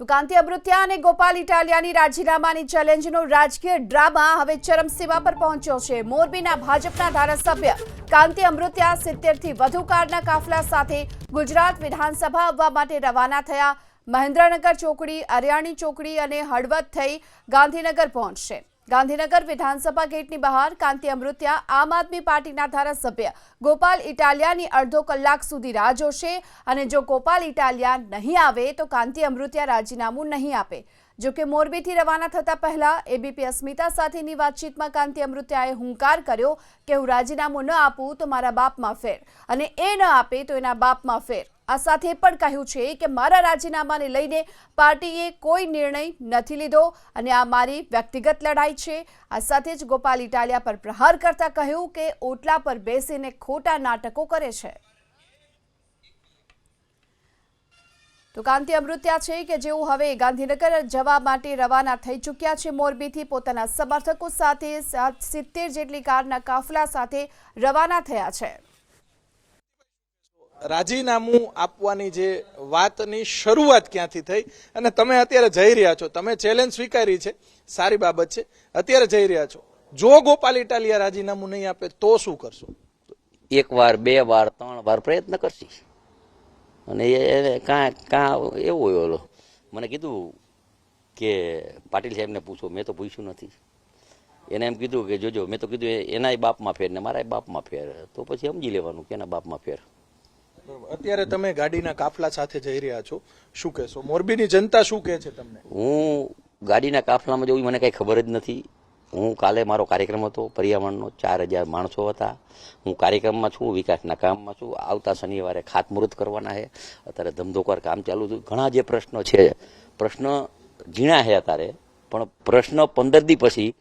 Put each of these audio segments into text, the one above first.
તો કાંતિ અમૃત્યા અને ગોપાલ ઇટાલિયાની રાજીનામાની ચેલેન્જનો રાજકીય ડ્રામા હવે ચરમસીમા પર પહોંચ્યો છે. મોરબીના ભાજપના ધારાસભ્ય કાંતિ અમૃત્યા સિત્તેરથી વધુ કારના કાફલા સાથે ગુજરાત વિધાનસભા આવવા માટે રવાના થયા. મહેન્દ્રનગર ચોકડી, અરિયાણી ચોકડી અને હળવદ થઈ ગાંધીનગર પહોંચશે. ગાંધીનગર વિધાનસભા ગેટની બહાર કાંતિ અમૃત્યા આમ આદમી પાર્ટીના ધારાસભ્ય ગોપાલ ઇટાલિયાની અડધો કલાક સુધી રાહ જોશે અને જો ગોપાલ ઇટાલિયા નહીં આવે તો કાંતિ અમૃત્યા રાજીનામું નહીં આપે. જો કે મોરબીથી રવાના થતા પહેલા એબીપી અસ્મિતા સાથેની વાતચીતમાં કાંતિ અમૃત્યાએ હુંકાર કર્યો કે હું રાજીનામું ન આપું તો મારા બાપમાં ફેર અને એ ન આપે તો એના બાપમાં ફેર. આ સાથે પણ કહ્યું છે કે મારા રાજીનામાને લઈને પાર્ટીએ કોઈ નિર્ણય નથી લીધો અને આ મારી વ્યક્તિગત લડાઈ છે. આ સાથે જ ગોપાલ ઇટાલિયા પર પ્રહાર કરતા કહ્યું કે ઓટલા પર બેસીને ખોટા નાટકો કરે છે. તો કાંતિ અમૃત્યા છે કે જેઓ હવે ગાંધીનગર જવા માટે રવાના થઈ ચૂક્યા છે, મોરબીથી પોતાના સમર્થકો સાથે સાત સિત્તેર જેટલી કારના કાફલા સાથે રવાના થયા છે. રાજીનામું આપવાની જે વાતની શરૂઆત ક્યાંથી થઈ અને તમે અત્યારે જઈ રહ્યા છો. તમે ચેલેન્જ સ્વીકારી છે. સારી બાબત છે. અત્યારે જઈ રહ્યા છો. જો ગોપાલ ઇટાલિયા રાજીનામું નહીં આપે તો શું કરશો? એક વાર, બે વાર, ત્રણ વાર પ્રયત્ન કરશી. અને એ કાં કાં એવું ઓલો. મને કીધું કે પાટીલ સાહેબને પૂછો. મેં તો પૂછ્યું નથી. એને એમ કીધું કે જોજો, મેં તો કીધું એનાય બાપમાં ફેર ને મારાય બાપમાં ફેર. તો પછી સમજી લેવાનું કે એના બાપમાં ફેર. અત્યારે તમે ગાડીના કાફલા સાથે જઈ રહ્યા છો. શું કહેશો? મોરબીની જનતા શું કહે છે તમને? હું ગાડીના કાફલામાં જવું મને કાંઈ ખબર જ નથી. હું કાલે મારો કાર્યક્રમ હતો, પર્યાવરણનો. ચાર હજાર માણસો હતા. હું કાર્યક્રમમાં છું, વિકાસના કામમાં છું. આવતા શનિવારે ખાતમુહૂર્ત કરવાના છે. અત્યારે ધમધોકર કામ ચાલુ થયું ઘણા જે પ્રશ્નો છે, પ્રશ્ન ઝીણા છે અત્યારે. પણ પ્રશ્ન પંદર દી પછી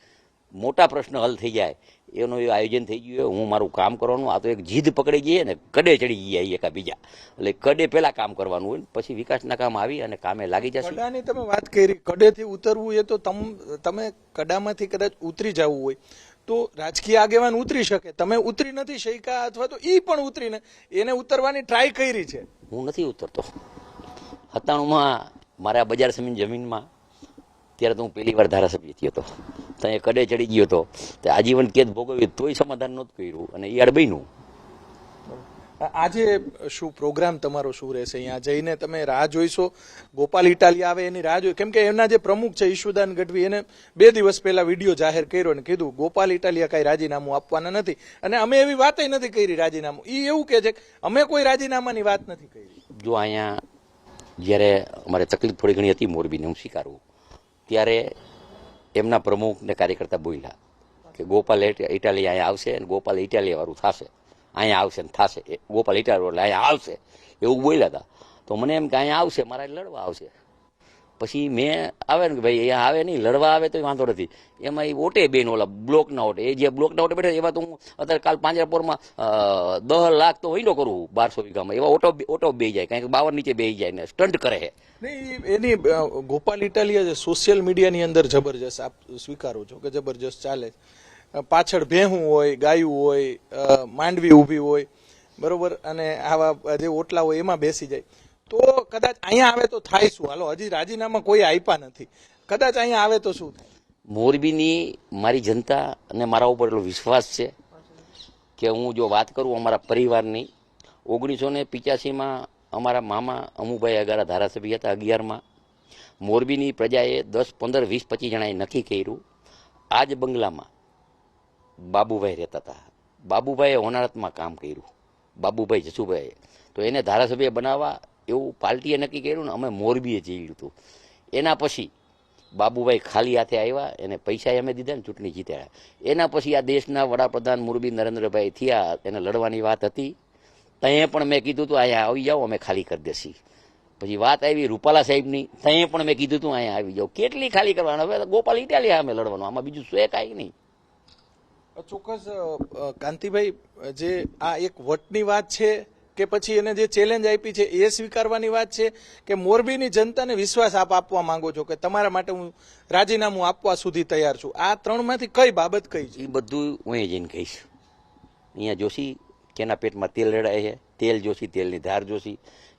મોટા પ્રશ્ન હલ થઈ જાય. એનું એ આયોજન થઈ ગયું. હું મારું કામ કરવાનું આ તો એક જીદ પકડી ગઈ ને કડે ચડી ગયા એકા બીજા. એટલે કડે પહેલા કામ કરવાનું હોય ને પછી વિકાસના કામ આવી અને કામે લાગી જશે. કડાની તમે વાત કરી કડેથી ઉતરવું એ તો તમ તમે કડામાંથી કદાચ ઉતરી જવું હોય. તો રાજકીય આગેવાન ઉતરી શકે. તમે ઉતરી નથી શક્યા અથવા તો એ પણ ઉતરીને એને ઉતરવાની ટ્રાય કરી છે. હું નથી ઉતરતો. સત્તાણુંમાં મારા બજાર સમીન જમીનમાં ત્યારે તો હું પહેલી વાર ધારાસભ્ય થયો હતો. ત્યાં કડે ચડી ગયો હતો તે આજીવન કેદ ભોગવ્યું તોય સમાધાન નહોતું કર્યું અને એ અડબઈનું આજે શું પ્રોગ્રામ તમારો શું રહેશે? અહીંયા જઈને તમે રાહ જોઈશો. ગોપાલ ઇટાલિયા આવે એની રાહ જોઈ. કેમ કે એમના જે પ્રમુખ છે ઈશુદાન ગઢવી એને બે દિવસ પહેલા વીડિયો જાહેર કર્યો અને કીધું ગોપાલ ઇટાલિયા કઈ રાજીનામું આપવાના નથી. અને અમે એવી વાત નથી કરી રાજીનામું. એ એવું કે છે કે અમે કોઈ રાજીનામાની વાત નથી કરી. જો અહીંયા જ્યારે અમારે તકલીફ થોડી ઘણી હતી મોરબીને હું સ્વીકારું. ત્યારે એમના પ્રમુખ ને કાર્યકર્તા બોલ્યા કે ગોપાલ ઇટાલી અહીંયા આવશે અને ગોપાલ ઇટાલિયા વાળું થશે. અહીંયા આવશે ને થશે. ગોપાલ ઇટાલી એટલે અહીંયા આવશે. એવું બોલ્યા હતા. તો મને એમ કે અહીંયા આવશે, મારા લડવા આવશે. પછી મેં આવે ને કે ભાઈ એ આવે નહીં, લડવા આવે તો વાંધો નથી. એમાં એ ઓટે બેન ઓલા બ્લોકના ઓટે. એ જે બ્લોકના ઓટે બેઠા એવા તો હું અત્યારે કાલ પાંજરાપોરમાં દહ લાખ તો વહીનો કરું બારસો વીઘામાં. એવા ઓટો ઓટો બે જાય, કારણ કે બાવર નીચે બે જાય ને સ્ટન્ટ કરે છે. એની ગોપાલ ઇટાલિયા જે સોશિયલ મીડિયાની અંદર જબરજસ્ત આપ સ્વીકારો છો કે જબરજસ્ત ચાલે પાછળ ભેહું હોય, ગાયું હોય માંડવી ઊભી હોય, બરોબર? અને આવા જે ઓટલા હોય એમાં બેસી જાય. તો કદાચ અહીંયા આવે તો થાય શું? હાલો, હજી રાજીનામા કોઈ આપ્યા નથી. કદાચ અહીંયા આવે તો શું મોરબીની મારી જનતા અને મારા ઉપર એટલો વિશ્વાસ છે કે હું જો વાત કરું અમારા પરિવારની, ઓગણીસો ને પિચ્યાસીમાં અમારા મામા અમુભાઈ અગારા ધારાસભ્ય હતા અગિયારમાં. મોરબીની પ્રજાએ દસ, પંદર, વીસ, પચીસ જણાએ નક્કી કર્યું, આ જ બંગલામાં બાબુભાઈ રહેતા હતા. બાબુભાઈએ હોનારતમાં કામ કર્યું, બાબુભાઈ જસુભાઈએ. તો એને ધારાસભ્ય બનાવવા એવું પાર્ટીએ નક્કી કર્યું ને અમે મોરબીએ જઈ હતું એના પછી બાબુભાઈ ખાલી હાથે આવ્યા, એને પૈસા અમે દીધા ને ચૂંટણી જીત્યા. એના પછી આ દેશના વડાપ્રધાન મોરબી નરેન્દ્રભાઈ થયા એને લડવાની વાત હતી. ત્યાં પણ મેં કીધું હતું અહીંયા આવી જાઓ, અમે ખાલી કરી દેશી. પછી વાત આવી રૂપાલા સાહેબની, ત્યાં પણ મેં કીધું હતું અહીંયા આવી જાઓ. કેટલી ખાલી કરવાનું? હવે ગોપાલ ઇટાલિયા અમે લડવાનું, આમાં બીજું શું કાંઈ નહીં. ચોક્કસ કાંતિભાઈ, જે આ એક વટની વાત છે કે પછી એને જે ચેલેન્જ આપી છે એ સ્વીકારવાની વાત છે કે મોરબીની જનતાને વિશ્વાસ આપ આપવા માંગો છો કે તમારા માટે હું રાજીનામું આપવા સુધી તૈયાર છું. આ ત્રણમાંથી કઈ બાબત કઈ છે? એ બધું હું અહીં જઈને કહીશ. અહીંયા જોશી કેના પેટમાં તેલ રેડાય છે? તેલ જોશી તેલની ધાર જોશી.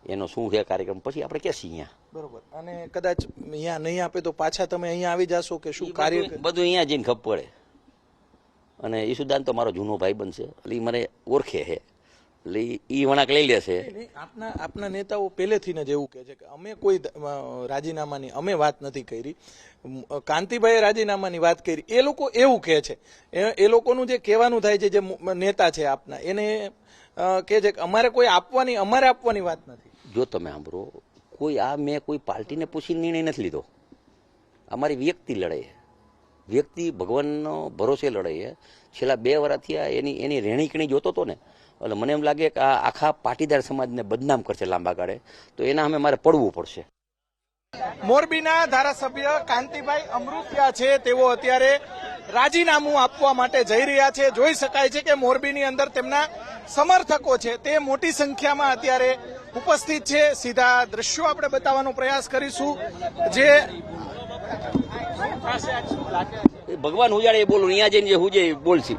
એનો શું છે કાર્યક્રમ? પછી આપણે કહેશી અહીંયા? બરોબર. અને કદાચ અહીંયા નહીં આપે તો પાછા તમે અહીંયા આવી જાશો કે શું કાર્ય બધું બધું અહીંયા જઈને ખબર પડે. અને ઈસુદાન તો મારો જૂનો ભાઈ બનશે. એટલે મને ઓળખે છે. એટલે ઈ- ઈ વણાક લઈ લેશે આપના આપના નેતાઓ પહેલેથી જ એવું કહે છે કે અમે કોઈ રાજીનામાની અમે વાત નથી કરી. કાંતિભાઈએ રાજીનામાની વાત કરી. એ લોકો એવું કહે છે. એ- એ લોકોનું જે કહેવાનું થાય છે જે નેતા છે આપના એને કહે છે કે અમારે કોઈ આપવાની અમારે આપવાની વાત નથી. જો તમે સાંભળો કોઈ આ મેં કોઈ પાર્ટીને પૂછી નિર્ણય નથી લીધો. અમારી વ્યક્તિ લડે વ્યક્તિ ભગવાનનો ભરોસે લડે છે. છેલ્લા બે વર્ષથી આ એની એની રહેણીકણી જોતો હતો ને એટલે મને એમ લાગે કે આ આખા પાટીદાર સમાજને બદનામ કરશે લાંબા ગાળે. તો એના અમે મારે પડવું પડશે. મોરબીના ધારાસભ્ય કાંતિભાઈ અમૃતિયા છે. તેઓ અત્યારે રાજીનામું આપવા માટે જઈ રહ્યા છે. જોઈ શકાય છે કે મોરબીની અંદર તેમના સમર્થકો છે. તે મોટી સંખ્યામાં અત્યારે ઉપસ્થિત છે. સીધા દ્રશ્યો આપણે બતાવવાનો પ્રયાસ કરીશું. જે ભગવાન હુજાડે બોલું અહીંયા જઈને જે હુજે બોલશી.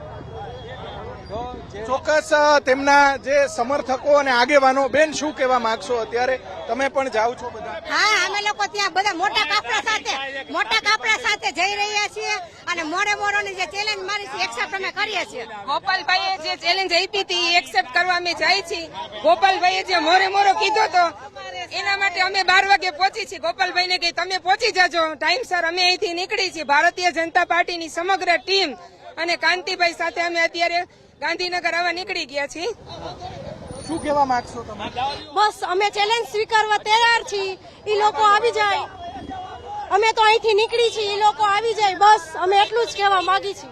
ચોક્કસ તેમના જે સમર્થકો અને આગેવાનો બેન શું કહેવા માંગશો અત્યારે? તમે પણ જાઓ છો બધા. હા અમે લોકો ત્યાં બધા મોટા કાફલા સાથે મોટા કાફલા સાથે જઈ રહ્યા છીએ અને મોરે મોરોની જે ચેલેન્જ મારી છે એક્સેપ્ટ અમે કરીએ છીએ. ગોપાલભાઈએ જે ચેલેન્જ આપી હતી એ એક્સેપ્ટ કરવા અમે જાય છીએ. ગોપાલભાઈએ જે મોરે મોરો કીધો તો એના માટે અમે બાર વાગે પહોંચી છીએ. ગોપાલભાઈને કહી તમે પહોંચી જજો. ટાઈમસર અમે અહીંથી નીકળી છીએ. ભારતીય જનતા પાર્ટીની સમગ્ર ટીમ અને કાંતિભાઈ સાથે અમે અત્યારે ગાંધીનગર હવે નીકળી ગયા છીએ. શું કહેવા માંગશો તમે? બસ અમે ચેલેન્જ સ્વીકારવા તૈયાર છીએ. એ લોકો આવી જાય. અમે તો અહીંથી નીકળી છીએ એ લોકો આવી જાય. બસ અમે એટલું જ કહેવા માંગી છીએ.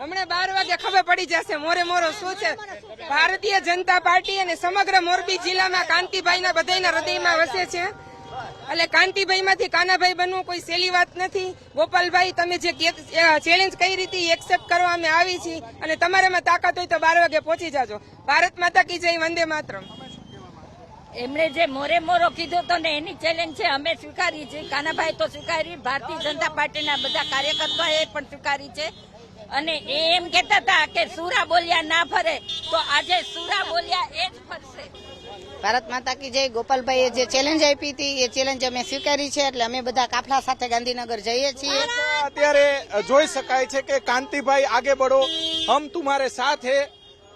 હમણાં બાર વાગે ખબર પડી જશે મોરે મોરો શું છે? ભારતીય જનતા પાર્ટી અને સમગ્ર મોરબી જિલ્લામાં કાંતિભાઈના બધાયના હૃદયમાં વસે છે. એટલે કાંતિભાઈ માંથી કાનાભાઈ બનવું કોઈ સહેલી વાત નથી. ગોપાલભાઈ, તમે જે ચેલેન્જ કઈ રીતે એક્સેપ્ટ કરવા અમે આવી છીએ અને તમારામાં તાકાત હોય તો બાર વાગે પહોંચી જાજો. ભારત માતા કી જય, વંદે માતરમ. એમણે જે મોરે મોરો કીધો તો ને એની ચેલેન્જ છે, અમે સ્વીકારી છે કાનાભાઈ તો સ્વીકારી, ભારતીય જનતા પાર્ટીના બધા કાર્યકર્તાઓએ પણ સ્વીકારી છે. અને એ એમ કહેતા હતા કે સુરા બોલ્યા ના ફરે. તો આજે સુરા બોલ્યા એ જ ભારત માતા કી જય. ગોપાલભાઈએ જે ચેલેન્જ આપી હતી, એ ચેલેન્જ અમે સ્વીકારી છે, એટલે અમે બધા કાફલા સાથે ગાંધીનગર જઈએ છીએ. અત્યારે જોઈ શકાય છે કે કાંતિભાઈ આગે બઢો હમ તુમારે સાથે.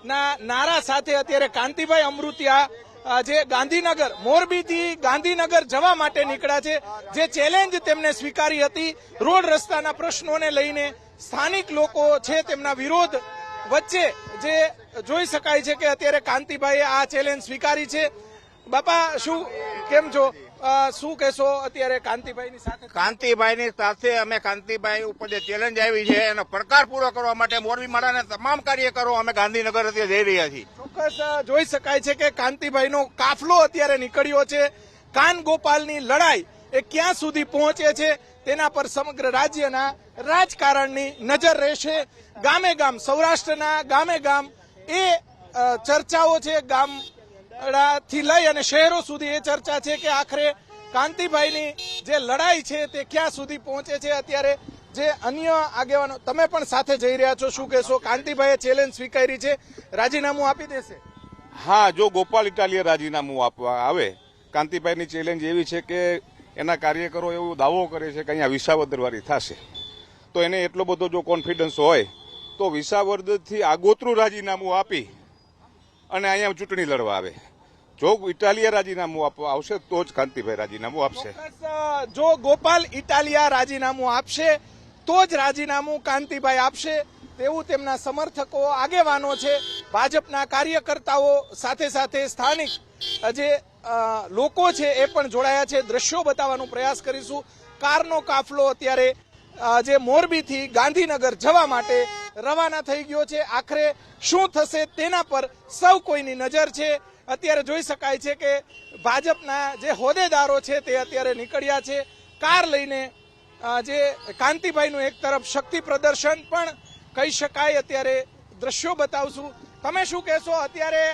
ના, નારા સાથે અત્યારે કાંતિભાઈ અમૃતિયા જે ગાંધીનગર, મોરબીથી ગાંધીનગર જવા માટે નીકળ્યા છે. જે ચેલેન્જ તેમને સ્વીકારી હતી, રોડ રસ્તાના પ્રશ્નોને લઈને સ્થાનિક લોકો છે તેમના વિરોધ વચ્ચે જે જોઈ શકાય છે કે અત્યારે કાંતિભાઈએ આ ચેલેન્જ સ્વીકારી છે. બાપા શું કેમ છો? શું કહેશો અત્યારે કાંતિભાઈની સાથે? કાંતિભાઈની સાથે અમે કાંતિભાઈ ઉપર જે ચેલેન્જ આવી છે એનો પડકાર પૂરો કરવા માટે મોરબી માળાના તમામ કાર્યકરો અમે ગાંધીનગર અત્યારે જઈ રહ્યા છીએ. ચોક્કસ જોઈ શકાય છે કે કાંતિભાઈનો કાફલો અત્યારે નીકળ્યો છે. કાન ગોપાલની લડાઈ એ ક્યાં સુધી પહોંચે છે તેના પર સમગ્ર રાજ્યના રાજકારણની નજર રહેશે. ગામે ગામ સૌરાષ્ટ્રના ગામે ગામ એ ચર્ચાઓ છે ગામડાથી લઈ અને શહેરો સુધી એ ચર્ચા છે કે આખરે કાંતિભાઈની જે લડાઈ છે તે ક્યાં સુધી પહોંચે છે? અત્યારે જે અન્ય આગેવાનો, તમે પણ સાથે જઈ રહ્યા છો, શું કહેશો? કાંતિભાઈએ ચેલેન્જ સ્વીકારી છે. રાજીનામું આપી દેશે. હા, જો ગોપાલ ઇટાલીએ રાજીનામું આપવા આવે, કાંતિભાઈની ચેલેન્જ એવી છે કે એના કાર્યકરો એવો દાવો કરે છે કે અહીંયા વિસાવદરવારી થશે. તો એને એટલો બધો જો કોન્ફિડન્સ હોય તો વિસાવદરથી આગોતરું રાજીનામું આપી અને અહીંયા ચૂંટણી લડવા આવે. જો ઇટાલિયા રાજીનામું આપવા આવશે, તો જ કાંતિભાઈ રાજીનામું આપશે. જો ગોપાલ ઇટાલિયા રાજીનામું આપશે, તો જ રાજીનામું કાંતિભાઈ આપશે. તેવું તેમના સમર્થકો, આગેવાનો છે. ભાજપના કાર્યકર્તાઓ સાથે સાથે સ્થાનિક જે લોકો છે એ પણ જોડાયા છે. દ્રશ્યો બતાવવાનો પ્રયાસ કરીશું. કારનો કાફલો અત્યારે જે મોરબીથી ગાંધીનગર જવા માટે રવાના થઈ ગયો છે. આખરે શું થશે તેના પર સૌ કોઈની નજર છે. અત્યારે જોઈ શકાય છે કે ભાજપના જે હોદ્દેદારો છે તે અત્યારે નીકળ્યા છે. કાર લઈને જે કાંતિભાઈનું એક તરફ શક્તિ પ્રદર્શન પણ કહી શકાય. અત્યારે દ્રશ્યો બતાવશું. તમે શું કહેશો? અત્યારે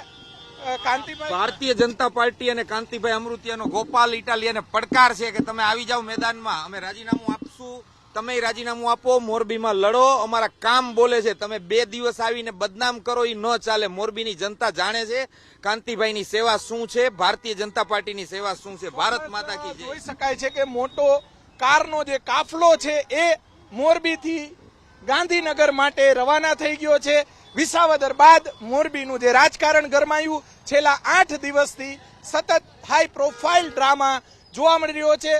કાંતિભાઈ ભારતીય જનતા પાર્ટી અને કાંતિભાઈ અમૃતિયાનો ગોપાલ ઇટાલિયાને પડકાર છે કે તમે આવી જાઓ મેદાનમાં. અમે રાજીનામું આપશું. તમે રાજીનામું આપો મોરબીમાં લડો અમારા કામ બોલે છે. તમે બે દિવસ આવીને બદનામ કરો એ ન ચાલે. મોરબીની જનતા જાણે છે કાંતિભાઈની સેવા શું છે ભારતીય જનતા પાર્ટીની સેવા શું છે ભારત માતા કી જોઈ શકાય છે કે મોટો કારનો જે કાફલો છે એ મોરબીથી ગાંધીનગર માટે રવાના થઈ ગયો છે. વિસાવદર બાદ મોરબીનું જે રાજકારણ ગરમાયું છેલ્લા આઠ દિવસથી સતત હાઈ પ્રોફાઇલ ડ્રામા જોવા મળી રહ્યો છે.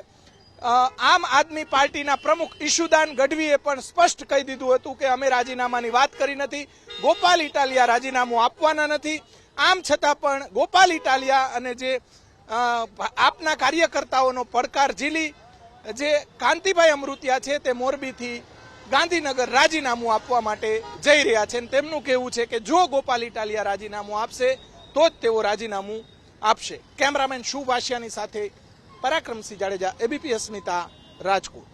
આમ આદમી પાર્ટીના પ્રમુખ ઈશુદાન ગઢવીએ પણ સ્પષ્ટ કહી દીધું હતું કે અમે રાજીનામાની વાત કરી નથી, ગોપાલ ઇટાલિયા રાજીનામું આપવાના નથી. આમ છતાં પણ ગોપાલ ઇટાલિયા અને જે આપના કાર્યકર્તાઓનો પડકાર ઝીલી, જે કાંતિભાઈ અમૃતિયા છે તે મોરબીથી ગાંધીનગર રાજીનામું આપવા માટે જઈ રહ્યા છે તેમનું કહેવું છે કે જો ગોપાલ ઇટાલિયા રાજીનામું આપશે, તો જ તેઓ રાજીનામું આપશે. કેમેરામેન શુભ વાસિયાની સાથે પરાક્રમસિંહ જાડેજા એબીપી અસ્મિતા રાજકોટ.